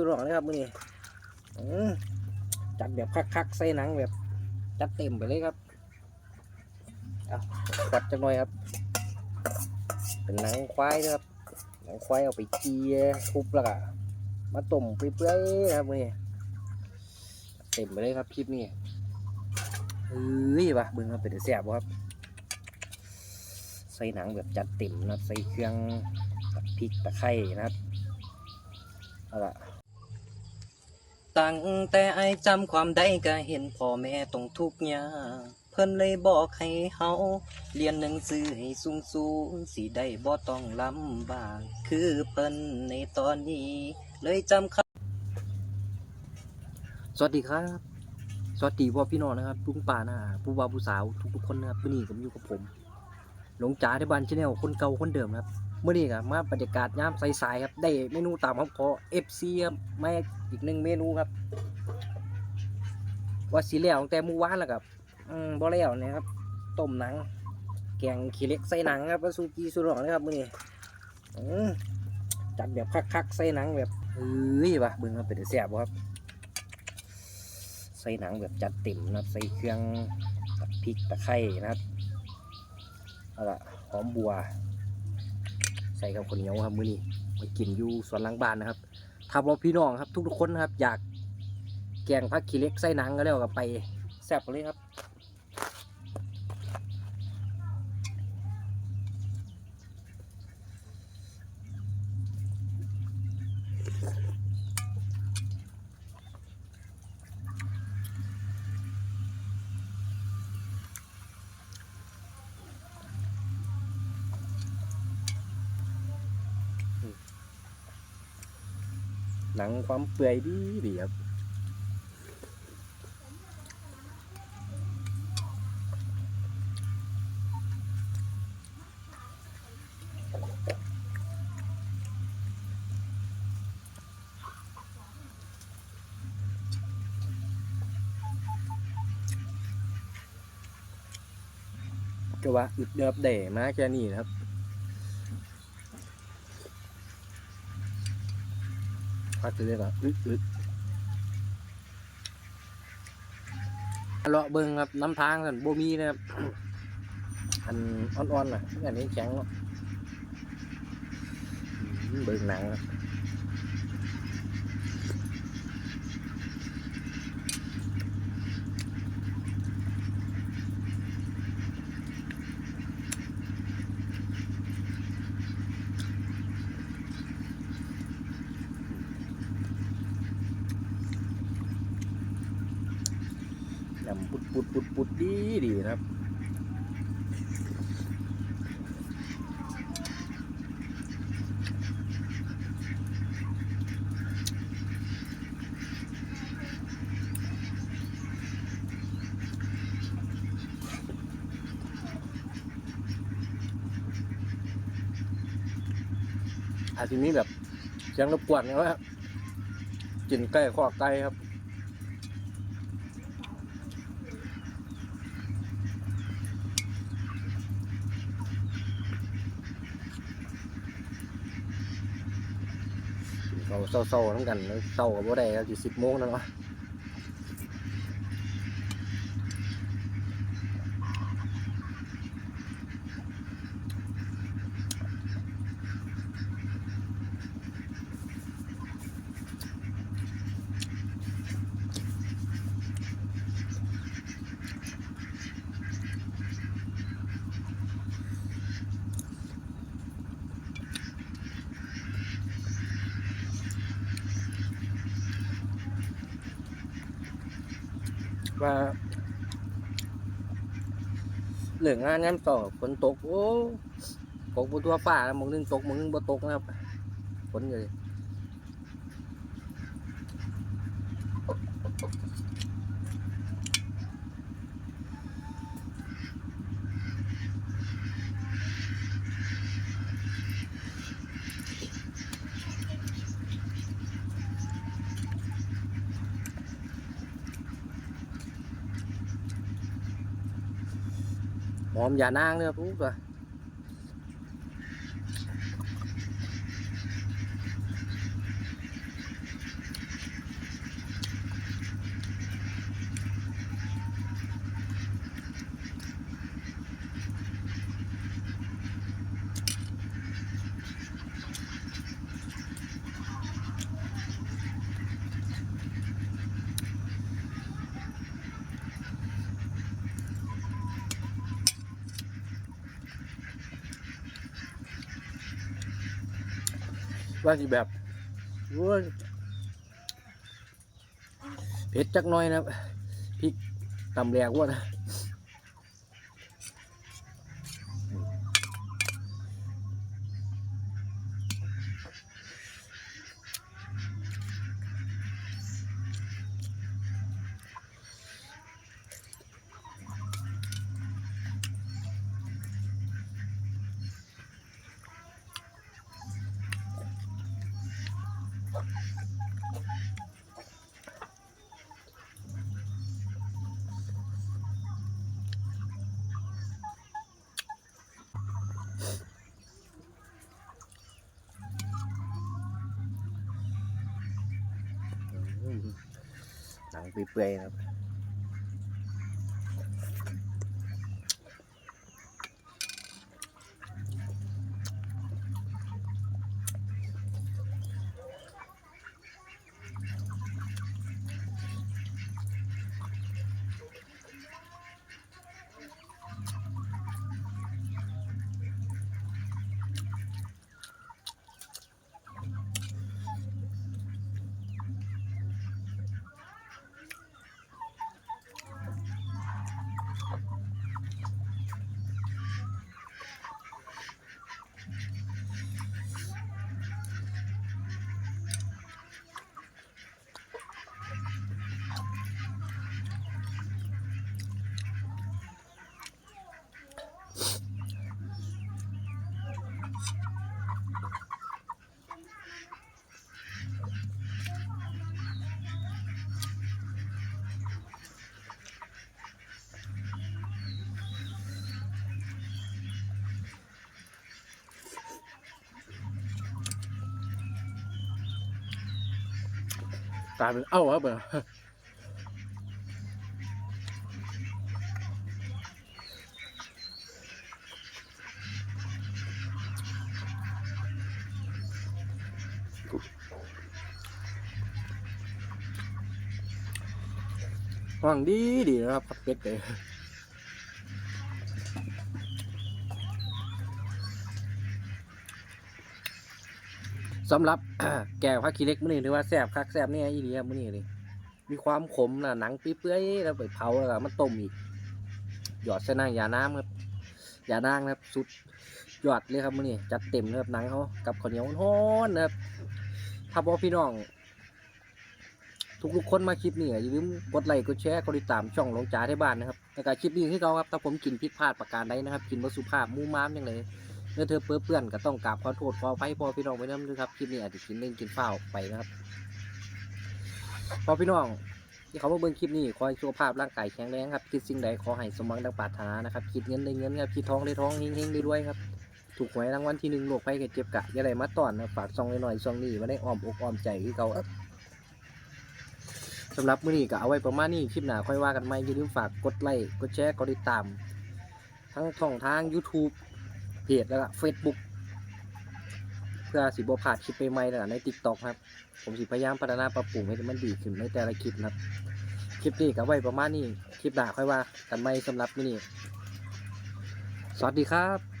สุดหล่อเลยครับมือนี้จัดแบบคักๆใส่หนังแบบจัดเต็มไปเลยครับเอากัดจังหน่อยครับ เป็นหนังควายนะครับหนังควายเอาไปเจียทุบแล้วก็มาต้มเปื่อยๆนะครับมือนี้เต็มไปเลยครับคลิปนี้เฮ้ยปะเบิ่งครับเป็นแซ่บครับ ใส่หนังแบบจัดเต็มนะใส่เครื่องกับพริกตะไคร้นะครับเอาละ ตั้งแต่ไอจำความได้ก็เห็นพ่อแม่ต้องทุกข์ยากเพิ่นเลยบอกให้เฮาเรียนหนังสือให้สูงสูงสิได้บ่ต้องลำบาก คือเพิ่นในตอนนี้ เลยจำคำสวัสดีครับ สวัสดีพ่อพี่น้องนะครับลุงป่านะผู้บ่าวผู้สาวทุกๆคนนะครับวันนี้ผมอยู่กับผม หลงจ๋าในบ้านชาแนลคนเก่าคนเดิมครับ เมื่อนี้ครับมาบรรยากาศยามใสๆครับ ได้เมนูตามคำขอ FC ครับมาอีกหนึ่งเมนูครับ ว่าสีแล้วแต่เมื่อวานแล้วครับอืมบ่แล้วนะครับต้มหนัง แกงขี้เล็กใส่หนังครับแล้วซูจีสุดหลอเลยครับมื้อนี้จัดแบบคักๆใส่หนังแบบเฮ้ยว่ะเบิ่งครับเป็นแซ่บบ่ครับใส่หนังแบบจัดเต็มนะครับใส่เครื่องกับพริกตะไคร้นะครับเอาละหอมบัว ใส่กับข้าวเหนียวครับมื้อนี้มากินอยู่สวนหลังบ้านนะครับถ้าว่าพี่น้องครับ ทุกๆคนนะครับ อยากแกงผักขี้เล็กไส้หนังก็แล้วกับไปแซ่บเลยครับ หนังความเปื่อยดีดีครับก็ว่าอึดเดือบเด่มาแค่นี้นะครับ พักตัวเลยแบบอึดอึดเลาะเบิ้งครับน้ำทางสันโบมีนะครับอันอ่อนๆน่ะอันนี้แข็งเนาะเบิ้งหนังครับยำ ปุดปุดปุดดดีดีนะครับอาจจะมีแบบเสียงรบกวนนะครับกินใกล้ข้อไก่ครับ เราเศร้าๆทั้งกันเศร้ากับบ่ได้แล้วอยู่สิบโมงแล้วเนาะ ว่าเหลืองงานย้ำต่อฝนตก โอ้ตกบนตัวฟ้ามองนึงตกมองนึงบ่ตกนะครับฝนเลย หอมอย่านางเลยครับปุ๊บอะ ว่าสิแบบว่าเผ็ดจักหน่อยนะพริกตำแหลกว่านะ หนังเปื่อยๆนะครับ ตายเป็นเอ้าครับเบอร์หวังดีดีนะครับเป็ดเลย สำหรับแก่ผักขี้เล็กมื้อนี้ถือว่าแซ่บคักแซ่บเนี่ยอีนี่ครับมื้อนี้เลยมีความขมนะหนังเปื่อยๆแล้วไปเผาแล้วก็มาต้มอีกหยอดใส่น้ำยาน้ำครับยานางนะครับสุดยอดเลยครับมื้อนี้จัดเต็มเลยครับหนังเขากับข้าวเหนียวร้อนนะครับถ้าบอกพี่น้อง ทุกๆคนมาคลิปนี้อย่าลืมกดไลค์กดแชร์กดติดตามช่องหลงจ๋าที่บ้านนะครับแล้วก็คลิปนี้ที่เขาครับถ้าผมกินผิดพลาดประการใดนะครับ กินวัสุภาพมูม้ามยังไง อเธอเปื้อเปื้อนก็ต้องกราบขอโทษขออภัยพอพี่น้องไปน้ำด้วยครับคลิปนี้อาจจะกินเล่นกินเฝ้าไปนะครับพอพี่น้องที่เขามาเบิ่งคลิปนี้ขอให้สุขภาพร่างกายแข็งแรงครับคิดสิ่งใดขอให้สมหวังดังปรารถนานะครับคิดเงินได้เงินครับคิดทองได้ทองเฮงๆได้รวยครับถูกหวยรางวัลที่หนึ่งโลกภัยแก่เจ็บกะอย่าได้มาต้อนนะฝากซองหน่อยๆซองนี้มาได้อ้อมอกอ้อมใจที่เขาสำหรับมื้อนี้ก็เอาไว้ประมาณนี้คลิปหน้าค่อยว่ากันใหม่อย่าลืมฝากกดไลค์กดแชร์กดติดตาม ทั้งช่องทาง YouTube จแล้วก็เฟซบุ๊กเพื่อสิบ่พลาดคลิปใหม่ๆแล้วก็ใน TikTok ครับ ผมสิพยายามพัฒนาปรับปรุงให้มันดีขึ้นในแต่ละคลิปนะครับ คลิปนี้ก็ไว้ประมาณนี้ คลิปหน้าค่อยว่ากันใหม่สำหรับนี่สวัสดีครับ